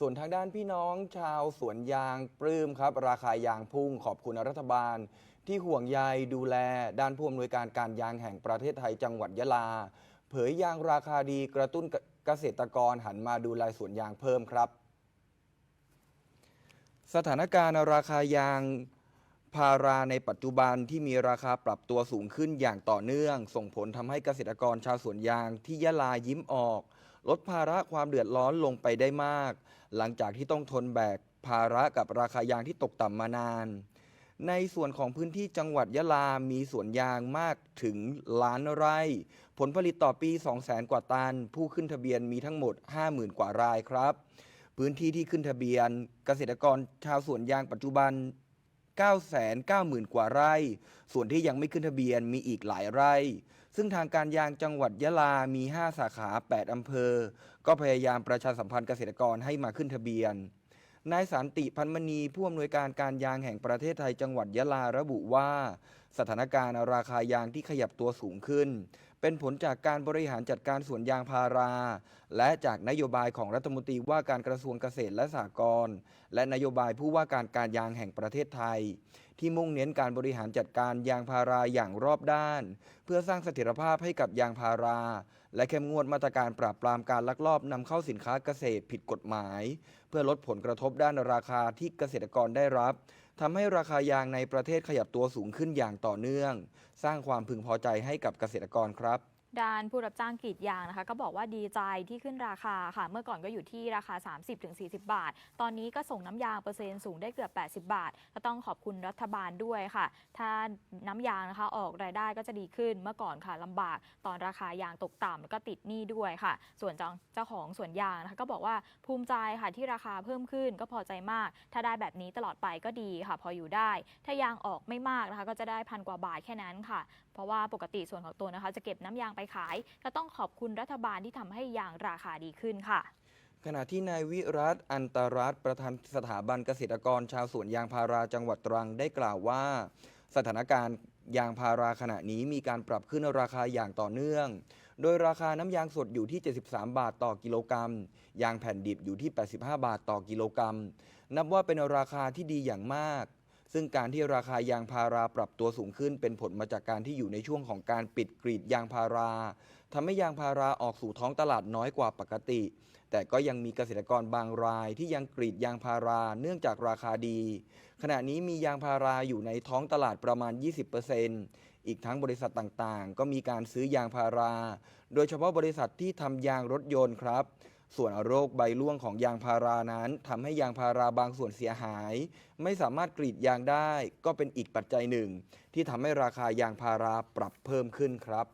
ส่วนทางด้านพี่น้องชาวสวนยางปลื้มครับ ราคายางพุ่งขอบคุณรัฐบาล ที่ห่วงใยดูแล ด้านผู้อำนวยการการยางแห่งประเทศไทยจังหวัดยะลา เผยยางราคาดีกระตุ้นเกษตรกรหันมาดูแลสวนยางเพิ่มครับ สถานการณ์ราคายางพาราในปัจจุบันที่มีราคาปรับตัวสูงขึ้นอย่างต่อเนื่อง ส่งผลทำให้เกษตรกรชาวสวนยางที่ยะลายิ้มออก ลดภาระความเดือดร้อนลงไปได้มาก หลังจากที่ต้องทนแบกภาระกับราคายางที่ตกต่ำมานาน ในส่วนของพื้นที่จังหวัดยะลา มีสวนยางมากถึงล้านไร่ ผลผลิตต่อปี 200,000 กว่าตัน ผู้ขึ้นทะเบียนมีทั้งหมด 50,000 กว่ารายครับ พื้นที่ที่ขึ้นทะเบียน เกษตรกรชาวสวนยางปัจจุบัน 990,000 กว่าไร่ ส่วนที่ยังไม่ขึ้นทะเบียนมีอีกหลายไร่ ซึ่งทางการยางจังหวัดยะลา มี 5 สาขา 8 อำเภอ ก็พยายามประชาสัมพันธ์เกษตรกรให้มาขึ้นทะเบียน นายสันติพันมณีผู้อำนวยการการยางแห่งประเทศไทยจังหวัดยะลาระบุว่า สถานการณ์ราคายางที่ขยับตัวสูงขึ้น เป็นผลจากการบริหารจัดการสวนยางพารา และจากนโยบายของรัฐมนตรีว่าการกระทรวงเกษตรและสหกรณ์และนโยบายผู้ว่าการการยางแห่งประเทศไทย ที่มุ่งเน้นการบริหารจัดการยางพาราอย่างรอบด้าน เพื่อสร้างเสถียรภาพให้กับยางพารา และเข้มงวดมาตรการปราบปรามการลักลอบนำเข้าสินค้าเกษตรผิดกฎหมาย เพื่อลดผลกระทบด้านราคาที่เกษตรกรได้รับทำให้ราคายางในประเทศขยับตัวสูงขึ้นอย่างต่อเนื่อง สร้างความพึงพอใจให้กับเกษตรกรครับ ด้านผู้รับจ้างกรีดยางนะคะ ก็บอกว่าดีใจที่ขึ้นราคาค่ะ เมื่อก่อนก็อยู่ที่ราคา 30-40 บาท ตอนนี้ก็ส่งน้ำยางเปอร์เซ็นต์สูงได้เกือบ 80 บาท ก็ต้องขอบคุณรัฐบาลด้วยค่ะ ถ้าน้ำยางนะคะออกรายได้ก็จะดีขึ้นเมื่อก่อนค่ะลำบาก ตอนราคายางตกต่ำแล้วก็ติดหนี้ด้วยค่ะ ส่วนเจ้าของสวนยางนะคะก็บอกว่าภูมิใจค่ะที่ราคาเพิ่มขึ้นก็พอใจมาก ถ้าได้แบบนี้ตลอดไปก็ดีค่ะ พออยู่ได้ ถ้ายางออกไม่มากนะคะ ก็จะได้พันกว่าบาทแค่นั้นค่ะ เพราะว่าปกติส่วนของตัวนะคะ จะเก็บน้ำยางไปขาย ก็ต้องขอบคุณรัฐบาลที่ทำให้ยางราคาดีขึ้นค่ะ ขณะที่นายวิรัตอันตรัตประธานสถาบันเกษตรกรชาวสวนยางพาราจังหวัดตรังได้กล่าวว่า สถานการณ์ยางพาราขณะนี้มีการปรับขึ้นราคาอย่างต่อเนื่อง โดยราคาน้ำยางสดอยู่ที่ 73 บาทต่อกิโลกรัม ยางแผ่นดิบอยู่ที่ 85 บาทต่อกิโลกรัม นับว่าเป็นราคาที่ดีอย่างมาก ซึ่งการที่ราคายางพาราปรับตัวสูงขึ้น เป็นผลมาจากการที่อยู่ในช่วงของการปิดกรีดยางพาราทำให้ยางพาราออกสู่ท้องตลาดน้อยกว่าปกติ แต่ก็ยังมีเกษตรกรบางรายที่ยังกรีดยางพาราเนื่องจากราคาดี ขณะนี้มียางพาราอยู่ในท้องตลาดประมาณ 20%อีกทั้งบริษัทต่างๆ ก็มีการซื้อยางพารา โดยเฉพาะบริษัทที่ทำยางรถยนต์ครับ ส่วนโรคใบร่วงของยางพารานั้นทำให้ยางพาราบางส่วนเสียหาย ไม่สามารถกรีดยางได้ ก็เป็นอีกปัจจัยหนึ่ง ที่ทำให้ราคายางพาราปรับเพิ่มขึ้นครับ